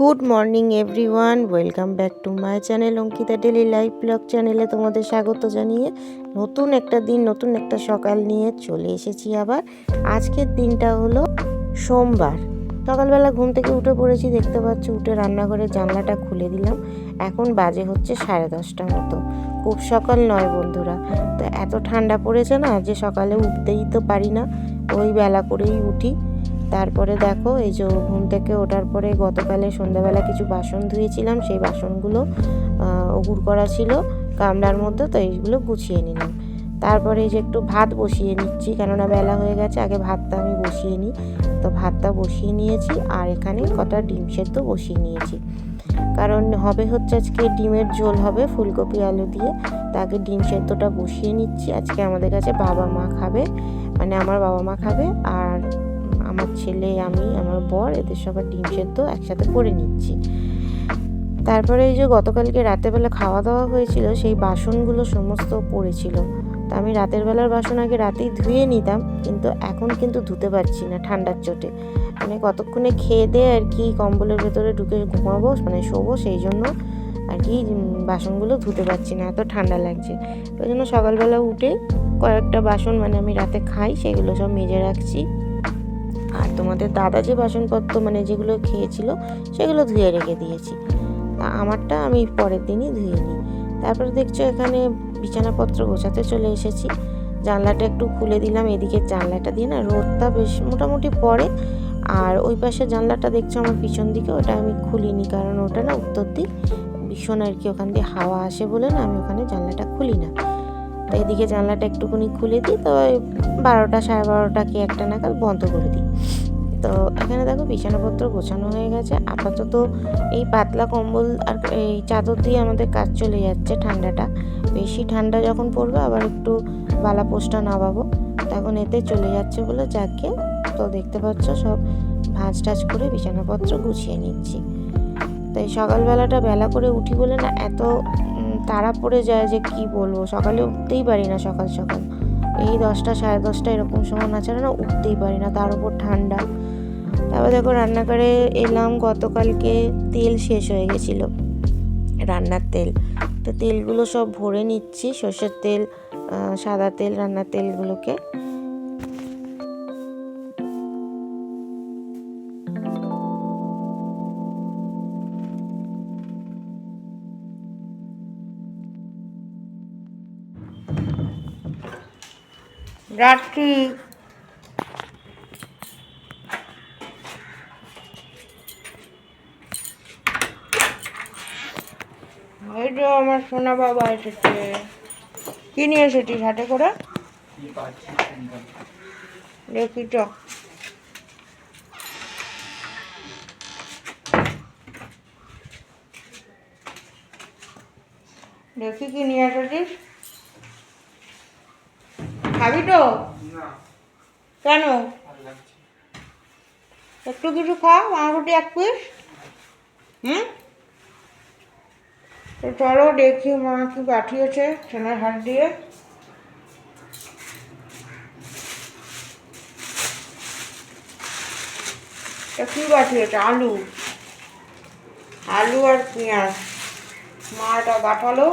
Good morning everyone, welcome back to my channel Ankita daily life blog চ্যানেলে তোমাদের স্বাগত জানিয়ে নতুন একটা দিন, নতুন একটা সকাল নিয়ে চলে এসেছি আবার। আজকের দিনটা হলো সোমবার। সকালবেলা ঘুম থেকে উঠে পড়েছি, দেখতে পাচ্ছ উঠে রান্নাঘরের জানলাটা খুলে দিলাম। এখন বাজে হচ্ছে সাড়ে দশটা মতো। খুব সকাল নয় বন্ধুরা। তো এত ঠান্ডা পড়েছে না যে সকালে উঠতেই তো পারি না। ওই বেলা করেই উঠি। তারপরে দেখো, এই যে ঘুম থেকে ওঠার পরে গতকালে সন্ধ্যাবেলা কিছু বাসন ধুয়েছিলাম, সেই বাসনগুলো উগুর করা ছিল গামলার মধ্যে, তো এইগুলো গুছিয়ে নিলাম। তারপরে এই যে একটু ভাত বসিয়ে নিচ্ছি, কেননা বেলা হয়ে গেছে, আগে ভাতটা আমি বসিয়ে নিই। তো ভাতটা বসিয়ে নিয়েছি, আর এখানে কটা ডিম সেদ্ধ বসিয়ে নিয়েছি। কারণ হবে হচ্ছে আজকে ডিমের ঝোল হবে ফুলকপি আলু দিয়ে তাকে ডিম সেদ্ধটা বসিয়ে নিচ্ছি। আজকে আমাদের কাছে বাবা মা খাবে মানে আমার বাবা মা খাবে, আর আমার ছেলে, আমি, আমার বর, এদের সবার ডিম সেদ্ধ একসাথে করে নিচ্ছি। তারপরে এই যে গতকালকে রাতেরবেলা খাওয়া দাওয়া হয়েছিল, সেই বাসনগুলো সমস্ত পড়েছিল। তা আমি রাতের বেলার বাসন আগে রাতেই ধুয়ে নিতাম, কিন্তু এখন কিন্তু ধুতে পারছি না ঠান্ডার চোটে। মানে কতক্ষণে খেয়ে দিয়ে আর কি কম্বলের ভেতরে ঢুকে ঘুমাবো মানে শোবো, সেই জন্য আর কি বাসনগুলো ধুতে পারছি না, এত ঠান্ডা লাগছে। ওই জন্য সকালবেলা উঠে কয়েকটা বাসন মানে আমি রাতে খাই, সেগুলো সব মেজে রাখছি। আর তোমাদের দাদা যে বাসনপত্র মানে যেগুলো খেয়েছিল, সেগুলো ধুয়ে রেখে দিয়েছি। আমারটা আমি পরের দিনই ধুয়ে নিই। তারপরে দেখছ এখানে বিছানাপত্র গোছাতে চলে এসেছি। জানলাটা একটু খুলে দিলাম, এদিকে জানলাটা দিয়ে না রোদটা বেশ মোটামুটি পড়ে। আর ওই পাশে জানলাটা দেখছ আমার পিছন দিকে, ওটা আমি খুলিনি, কারণ ওটা না উত্তর দিক। ভীষণ আর কি, ওখান দিয়ে হাওয়া আসে বলে না আমি ওখানে জানলাটা খুলি না। তো এদিকে জানলাটা একটুখানি খুলে দিই, তো বারোটা সাড়ে বারোটা কি একটা নাগাদ বন্ধ করে দিই। তো এখানে দেখো বিছানাপত্র গোছানো হয়ে গেছে, আপাতত এই পাতলা কম্বল আর এই চাদর দিয়ে আমাদের কাজ চলে যাচ্ছে ঠান্ডাটা। বেশি ঠান্ডা যখন পড়বে আবার একটু বালা পোস্টটা নামাবো। তখন এতে চলে যাচ্ছে বলে যাকে, তো দেখতে পাচ্ছ সব ভাঁজ টাজ করে বিছানাপত্র গুছিয়ে নিচ্ছি। তাই সকালবেলাটা বেলা করে উঠি বলে না, এত তাড়া পড়ে যায় যে কি বলব? সকালে উঠতেই পারি না সকাল সকাল। এই দশটা, সাড়ে দশটা এরকম সময় না ছাড়া না উঠতেই পারি না, তার উপর ঠান্ডা। তারপর দেখো রান্নাঘরে এলাম, গতকালকে তেল শেষ হয়ে গেছিল, রান্নার তেল। তো তেলগুলো সব ভরে নিচ্ছি, সর্ষের তেল সাদা তেল, রান্নার তেলগুলোকে। রাত্রি। এই যে আমার সোনা বাবা এসেছে। কি নিয়ে এসেছিস হাটে করে? দেখি চ দেখি কি নিয়ে এসেছিস? খাবি তো কেন? একটু কিছু খা পাউরুটি এক পিস। হুম? তো চলো দেখি মা কি পাঠিয়েছে ছেলের হাত দিয়ে। কি পাঠিয়েছে? আলু। আলু আর পেঁয়াজ। মা এটা পাঠালো।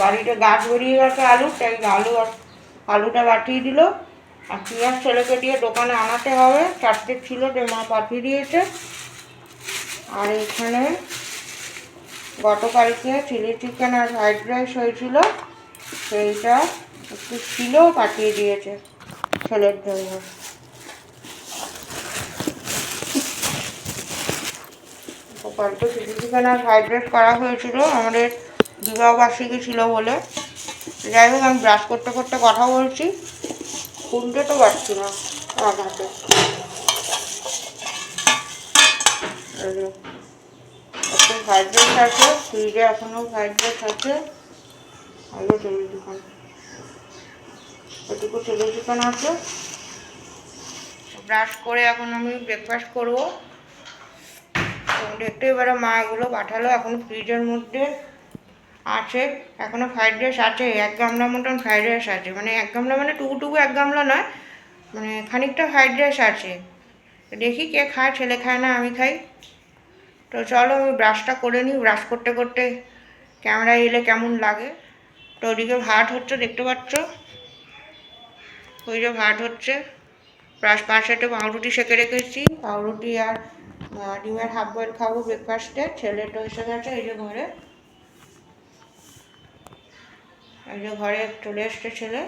বাড়িতে গাছ বেরিয়ে গেছে আলু তাই আলু আর আলুটা পাঠিয়ে দিল। আর পেঁয়াজ ছেলেকে দিয়ে দোকানে আনাতে হবে। চারটে ছিল, যে মা পাঠিয়ে দিয়েছে। আর এখানে গতকালকে চিলি চিকেন আর ফ্রাইড রাইস হয়েছিল। সেইটা একটু ছিল, পাঠিয়ে দিয়েছে ছেলের জন্য। কালকে চিলি চিকেন আর ফ্রাইড রাইস করা হয়েছিল। আমাদের বিবাহবার্ষিকী ছিল বলে। যাই হোক, আমি ব্রাশ করতে করতে কথা বলছি। খুলতে তো পারছি না আমার হাতে ফ্রাইড আছে, ফ্রিজে এখনও ফ্রাইড আছে। এটুকু আছে। ব্রাশ করে এখন আমি ব্রেকফাস্ট করব। দেখতে এবারে মা এগুলো পাঠালো এখন ফ্রিজের মধ্যে। আছে এখনও ফ্রাইড রাইস আছে, এক গামলা মতন ফ্রাইড রাইস আছে। মানে এক গামলা মানে টুকু টুকু এক গামলা নয় মানে খানিকটা ফ্রাইড রাইস আছে। দেখি কে খায়, ছেলে খায় না, আমি খাই। তো চলো আমি ব্রাশটা করে নিই ব্রাশ করতে করতে ক্যামেরায় এলে কেমন লাগে। তো ওদিকে ভাত হচ্ছে, দেখতে পাচ্ছ? ওই যে ভাত হচ্ছে। ব্রাশ পাশে একটু পাউরুটি সেঁকে রেখেছি। পাউরুটি আর ডিমের হাফ বয়েল খাব ব্রেকফাস্টে ছেলে তো এসে গেছে, এই যে ঘরে। এই যে ঘরে চলে এসছে ছেলে।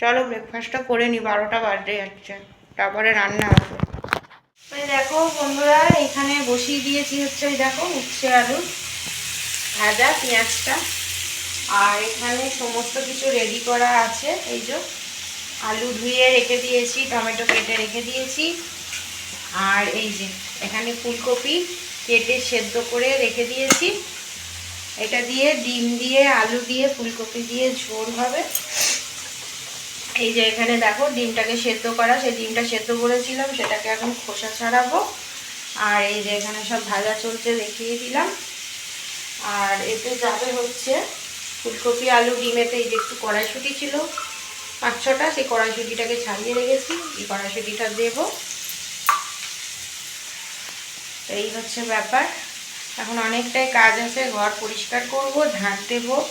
চলো ব্রেকফাস্টটা করে নি, বারোটা বাজতে যাচ্ছে। তারপরে রান্না হবে। দেখো বন্ধুরা, এখানে বসিয়ে দিয়েছি হচ্ছে ওই দেখো উচ্ছে, আলু ভাজা, পেঁয়াজটা। আর এখানে সমস্ত কিছু রেডি করা আছে। এই যে আলু ধুয়ে রেখে দিয়েছি, টমেটো কেটে রেখে দিয়েছি। আর এই যে এখানে ফুলকপি কেটে সেদ্ধ করে রেখে দিয়েছি। এটা দিয়ে ডিম দিয়ে, আলু দিয়ে, ফুলকপি দিয়ে ঝোল হবে। এই যে এখানে দেখো ডিমটাকে সেদ্ধ করা, সেই ডিমটা সেদ্ধ করেছিলাম, সেটাকে এখন খোসা ছাড়াবো। আর এই যে এখানে সব ভাজা চলছে দেখিয়ে দিলাম। আর এতে যাবে হচ্ছে ফুলকপি, আলু, ডিমেতে এই যে একটু কড়াইশুটি ছিল, পাঁচ ছটা, সেই কড়াইশুটিটাকে ছাড়িয়ে রেখেছি। এই কড়াইশুটিটা দেবো। এই হচ্ছে ব্যাপার। এখন অনেকটাই কাজ আছে, ঘর পরিষ্কার করব ঝাঁট দেবো।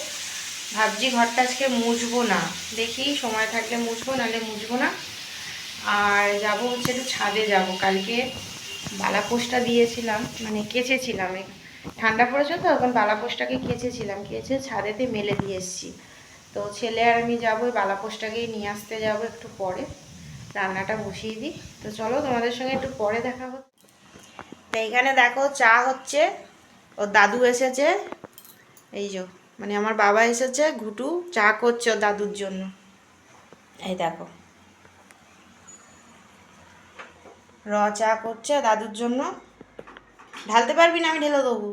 ভাবছি ঘরটা আজকে মুছবো না। দেখি, সময় থাকলে মুছবো, নাহলে মুছবো না। আর যাব হচ্ছে একটু ছাদে যাব। কালকে বালাপোষটা দিয়েছিলাম মানে কেচেছিলাম। ঠান্ডা পড়েছে তো, এখন বালাপোষটাকে কেচেছিলাম। কেচে ছাদেতে মেলে দিয়ে এসেছি। তো ছেলে আর আমি যাব ওই বালাপোষটাকেই নিয়ে আসতে যাব একটু পরে। রান্নাটা বসিয়ে দিই। তো চলো তোমাদের সঙ্গে একটু পরে দেখা হচ্ছে। এইখানে দেখো চা হচ্ছে। ওর দাদু এসেছে। এই যে মানে আমার বাবা এসেছে ঘুটু চা করছে ওর দাদুর জন্য। এই দেখো। র চা করছে দাদুর জন্য। ঢালতে পারবি না আমি ঢেলে দেবো।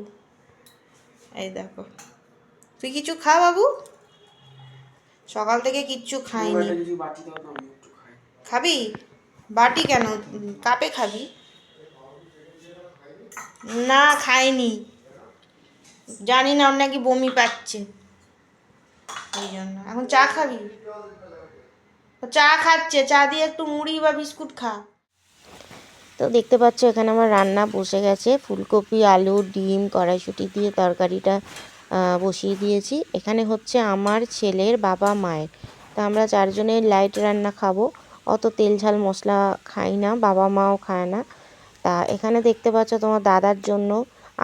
এই দেখো। তুই কিছু খা বাবু? সকাল থেকে কিচ্ছু খাইনি। খাবি? বাটি কেন? কাপে খাবি? না খাইনি। জানি না, ওর নাকি বমি পাচ্ছে। জন্য এখন চা খাবি? চা খাচ্ছে, চা দিয়ে একটু মুড়ি বা বিস্কুট খা। তো দেখতে পাচ্ছ, এখানে আমার রান্না বসে গেছে। ফুলকপি, আলু, ডিম, কড়াইশুঁটি দিয়ে তরকারিটা বসিয়ে দিয়েছি। এখানে হচ্ছে আমার ছেলের বাবা, মায়ের। তা আমরা চারজনের লাইট রান্না খাব। অত তেল ঝাল মশলা খাই না, বাবা মাও খায় না। তা এখানে দেখতে পাচ্ছ তোমার দাদার জন্য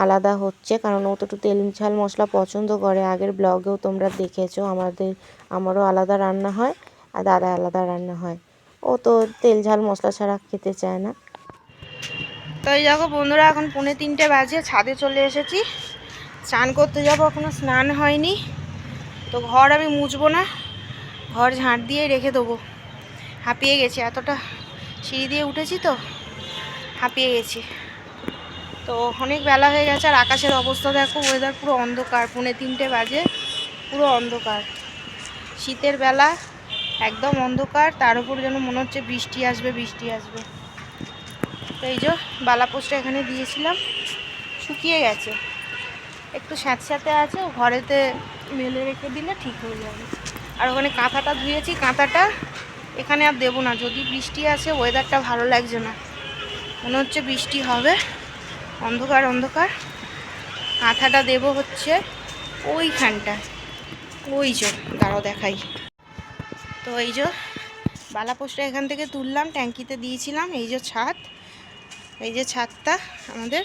আলাদা হচ্ছে, কারণ ও তো একটু তেল ঝাল মশলা পছন্দ করে। আগের ব্লগেও তোমরা দেখেছ আমাদের, আমারও আলাদা রান্না হয় আর দাদা আলাদা রান্না হয়। ও তো তেল ঝাল মশলা ছাড়া খেতে চায় না। তো এই দেখো বন্ধুরা, এখন পৌনে তিনটে বাজে, ছাদে চলে এসেছি। স্নান করতে যাব এখনও স্নান হয়নি। তো ঘর আমি মুছবো না, ঘর ঝাঁট দিয়ে রেখে দেবো। হাঁপিয়ে গেছি, এতটা সিঁড়ি দিয়ে উঠেছি তো, হাঁপিয়ে গেছি। তো অনেক বেলা হয়ে গেছে আর আকাশের অবস্থা দেখো ওয়েদার পুরো অন্ধকার, পুনে তিনটে বাজে, পুরো অন্ধকার। শীতের বেলা একদম অন্ধকার, তার উপর যেন মনে হচ্ছে বৃষ্টি আসবে বৃষ্টি আসবে। তো এই যে বালাপোস্টটা এখানে দিয়েছিলাম, শুকিয়ে গেছে। একটু স্যাঁতস্যাঁতে আছে ঘরেতে মেলে রেখে দিলে ঠিক হয়ে যাবে। আর ওখানে কাঁথাটা ধুয়েছি, কাঁথাটা এখানে আর দেবো না। যদি বৃষ্টি আসে ওয়েদারটা ভালো লাগছে না। মনে হচ্ছে বৃষ্টি হবে। অন্ধকার অন্ধকার। কাঁথাটা দেবো হচ্ছে ওইখানটা। ওই যে, দাঁড়াও দেখাই। তো এই যে বালাপোস্টটা এখান থেকে তুললাম, ট্যাঙ্কিতে দিয়েছিলাম, এই যে ছাদ। এই যে ছাদটা আমাদের,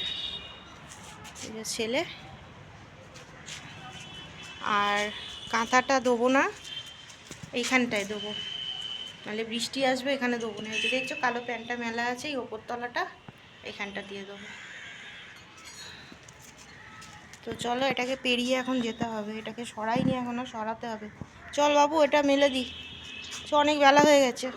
এই যে ছেলে। আর কাঁথাটা দেবো না, এইখানটায় দেবো। নাহলে বৃষ্টি আসবে, এখানে দেবো না। এই যে দেখছ, কালো প্যান্টটা মেলা আছে, এই ওপর তলাটা এখানটা দিয়ে দেবো। তো চলো এটাকে পেরিয়ে এখন যেতে হবে। এটাকে সরাইনি এখনও সরাতে হবে। চল বাবু, এটা মেলে দিই। অনেক বেলা হয়ে গেছে।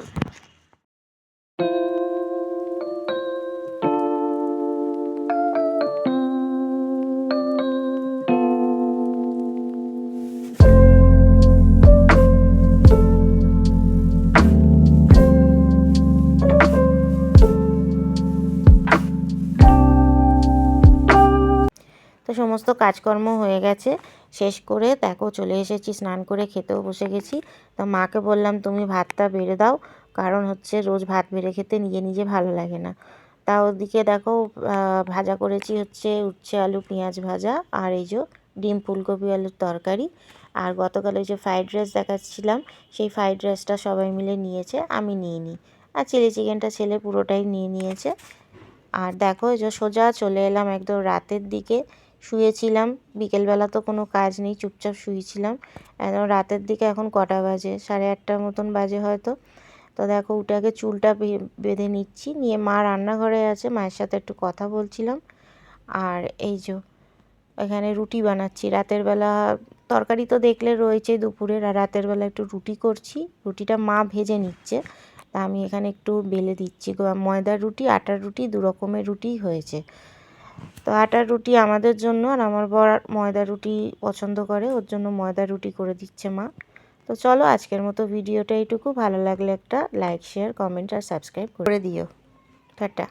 সমস্ত কাজকর্ম হয়ে গেছে। শেষ করে দেখো চলে এসেছি, স্নান করে খেতেও বসে গেছি। তা মাকে বললাম, তুমি ভাতটা বেড়ে দাও, কারণ হচ্ছে রোজ ভাত বেড়ে খেতে নিজে নিজে ভালো লাগে না। তা ওদিকে দেখো ভাজা করেছি হচ্ছে উচ্ছে আলু, পেঁয়াজ ভাজা, আর এই যে ডিম ফুলকপি আলুর তরকারি। আর গতকাল ওই যে ফ্রাইড রাইস দেখাচ্ছিলাম, সেই ফ্রাইড রাইসটা সবাই মিলে নিয়েছে, আমি নিয়ে নিই আর চিলি চিকেনটা ছেলে পুরোটাই নিয়ে নিয়েছে। আর দেখো যে সোজা চলে এলাম একদম রাতের দিকে। শুয়েছিলাম। বিকেলবেলা তো কোনো কাজ নেই, চুপচাপ শুয়েছিলাম। একদম রাতের দিকে এখন কটা বাজে? সাড়ে আটটার মতন বাজে হয়তো। তো দেখো আগে চুলটা বেঁধে নিচ্ছি। নিয়ে মা রান্নাঘরে আছে, মায়ের সাথে একটু কথা বলছিলাম। আর এই যে এখানে রুটি বানাচ্ছি। রাতের বেলা তরকারি তো দেখলে রয়েছে দুপুরের। আর রাতের বেলা একটু রুটি করছি। রুটিটা মা ভেজে নিচ্ছে। তা আমি এখানে একটু বেলে দিচ্ছি। ময়দার রুটি, আটার রুটি দু রকমের রুটি হয়েছে। তো আটার রুটি আমাদের জন্য আর আমার বর ময়দা রুটি পছন্দ করে, ওর জন্য ময়দা রুটি করে দিচ্ছে মা। তো চলো আজকের মতো ভিডিওটা এইটুকু। ভালো লাগলে একটা লাইক শেয়ার কমেন্ট আর সাবস্ক্রাইব করে দিও। টাটা।